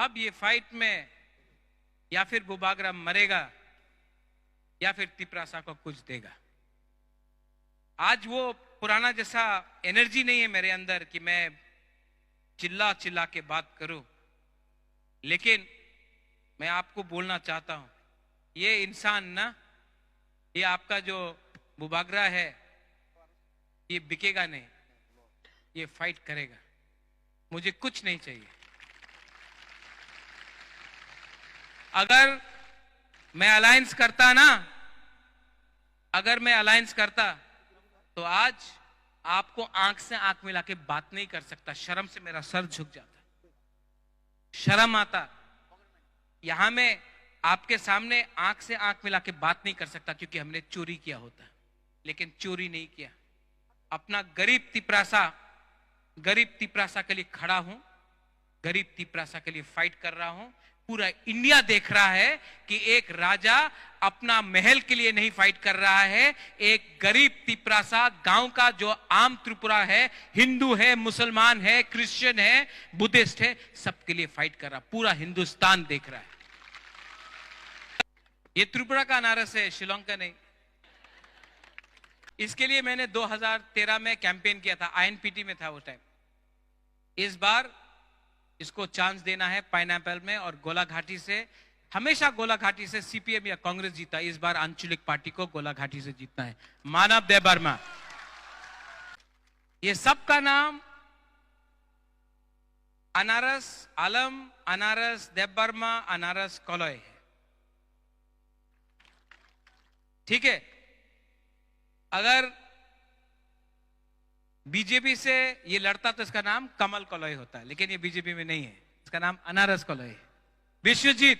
अब ये फाइट में या फिर बुबागरा मरेगा या फिर तिपरासा को कुछ देगा। आज वो पुराना जैसा एनर्जी नहीं है मेरे अंदर कि मैं चिल्ला चिल्ला के बात करूँ। लेकिन मैं आपको बोलना चाहता हूँ, ये इंसान ना, ये आपका जो बुबागरा है, ये बिकेगा नहीं, ये फाइट करेगा। मुझे कुछ नहीं चाहिए। अगर मैं अलायंस करता ना, अगर मैं अलायंस करता तो आज आपको आँख से आँख मिला के बात नहीं कर सकता, शर्म से मेरा सर झुक जाता। शर्म आता। यहाँ में आपके सामने आँख से आँख मिला के बात नहीं कर सकता, क्योंकि हमने चोरी किया होता लेकिन चोरी नहीं किया। अपना गरीब तिपरासा गरीब तिपरासा के लिए खड़ा हूँ। गरीब तिपरासा के लिए फाइट कर रहा हूँ। पूरा इंडिया देख रहा है कि एक राजा अपना महल के लिए नहीं फाइट कर रहा है। एक गरीब तिपरासा गाँव का जो आम त्रिपुरा है, हिंदू है, मुसलमान है, क्रिश्चियन है, बुद्धिस्ट है, सबके लिए फाइट कर रहा। पूरा हिंदुस्तान देख रहा है। ये त्रिपुरा का अनारस है, शिलोंग का नहीं। इसके लिए मैंने 2013 में कैंपेन किया था आईएनपीटी में था वो टाइम इस बार इसको चांस देना है पाइनएप्पल में और गोला घाटी से, हमेशा गोला घाटी से सीपीएम या कांग्रेस जीता इस बार आंचलिक पार्टी को गोला घाटी से जीतना है। मानव देव वर्मा ये सबका नाम अनारस आलम, अनारस देव वर्मा अनारस कॉलोय है। ठीक है? अगर बीजेपी से ये लड़ता तो इसका नाम कमल कलोई होता है, लेकिन ये बीजेपी में नहीं है। इसका नाम अनारस कलोई है। विश्वजीत,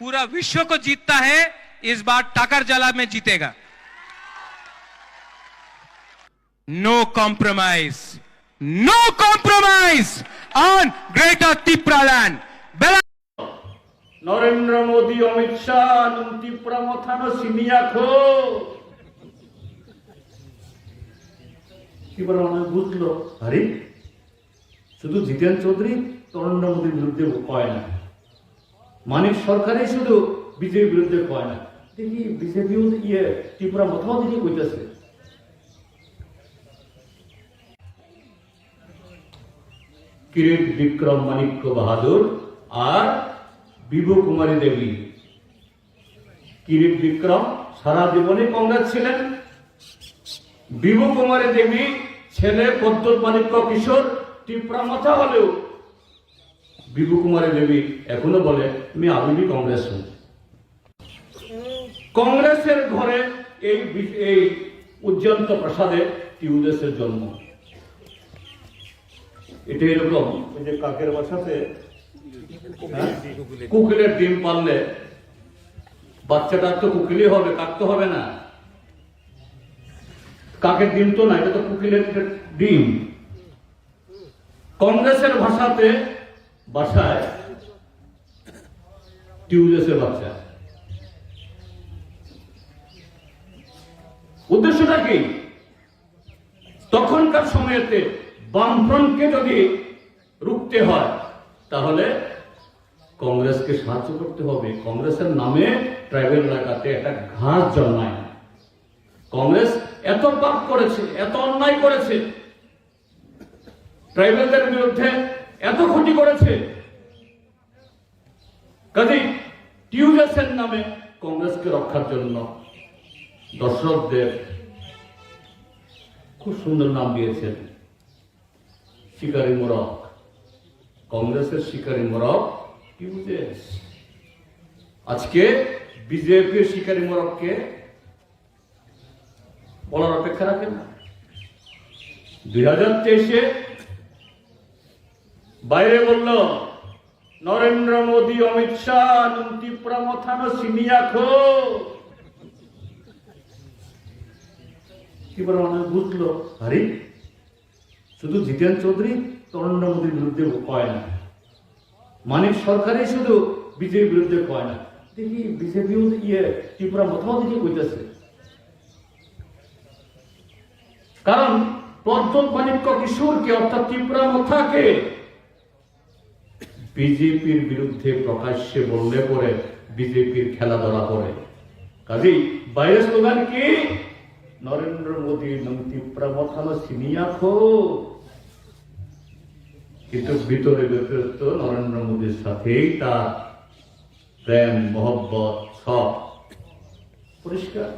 पूरा विश्व को जीतता है, इस बार टाकर जला में जीतेगा। No compromise no compromise on greater Tipraland Narendra Modi, Amit Shah Tipra मथानो सिनिया खो এবার অনেক বুঝলো। আরে, শুধু জিতেন চৌধুরী নরেন্দ্র মোদীর বিরুদ্ধে কয় না। মানিক সরকারই শুধু বিজেপির বিরুদ্ধে কয় না। দেখি, বিজেপিও ইয়ে ত্রিপুরা মথাও দেখি কইতেছে। কিরিট বিক্রম মানিক্য বাহাদুর আর বিভু কুমারী দেবী। কিরিট বিক্রম সারা জীবনে কংগ্রেস ছিলেন। বিভু কুমারী দেবী ছেলে পদ্মত মানিক্য কিশোর টিপরা মাথা হলেও। বিভু কুমারী দেবী এখনও বলে আমি আবিবি কংগ্রেস হই কংগ্রেসের ঘরে এই এই উজ্জন্ত প্রসাদে টিউদেসের জন্ম। এটা এরকম। ওই যে কাকের বাসাতে হ্যাঁ? কুকিলের ডিম পারলে বাচ্চাটা তো কুকিলই হবে কাক তো হবে না। কাকের ডিম তো না, এটা তো কুকিলের ডিম। কংগ্রেসের ভাষাতে বাসায়, টিউলিয়াসের বাচ্চা। উদ্দেশ্যটা কি? তখনকার সময়েতে বামফ্রন্টকে যদি রুখতে হয়, তাহলে কংগ্রেসকে সাহায্য করতে হবে। কংগ্রেসের নামে ট্রাইবেল এলাকাতে একটা ঘাস জন্মায়। কংগ্রেস এত পাপ করেছে, এত অন্যায় করেছে। ট্রাইবেলদের বিরুদ্ধে এত ক্ষতি করেছে। কাজেই টিউজাসের নামে কংগ্রেসকে রক্ষার জন্য দর্শকদের খুব সুন্দর নাম দিয়েছেন শিকারী মোরক কংগ্রেসের শিকারী মোরক টিউজেস। আজকে বিজেপির শিকারী মোরককে বলার অপেক্ষা রাখে না। দুই হাজার তেইশে বাইরে বলল, নরেন্দ্র মোদী, অমিত শাহ ত্রিপুরা মথানো সিনিয়াখো এবার অনেক বুঝলো। আরে, শুধু জিতেন চৌধুরী নরেন্দ্র মোদীর বিরুদ্ধে কয় না। মানিক সরকারই শুধু বিজেপির বিরুদ্ধে কয় না। দেখি, বিজেপিও ইয়ে ত্রিপুরা মথাও দেখি কইতেছে। কারণ পদ্ম মানিক্য কিশোরকে অর্থাৎ ত্রিপুরা মথাকে বিজেপির বিরুদ্ধে প্রকাশ্যে বললে পরে বিজেপির খেলা ধরা পড়ে। কাজেই বাইরের স্লোগান কি? নরেন্দ্র মোদী নমতি প্রমথানো সিনিয়াখো কিন্তু ভিতরে ভিতরে তো নরেন্দ্র মোদীর সাথেই তার প্রেম, মহব্বত সব। পরিষ্কার?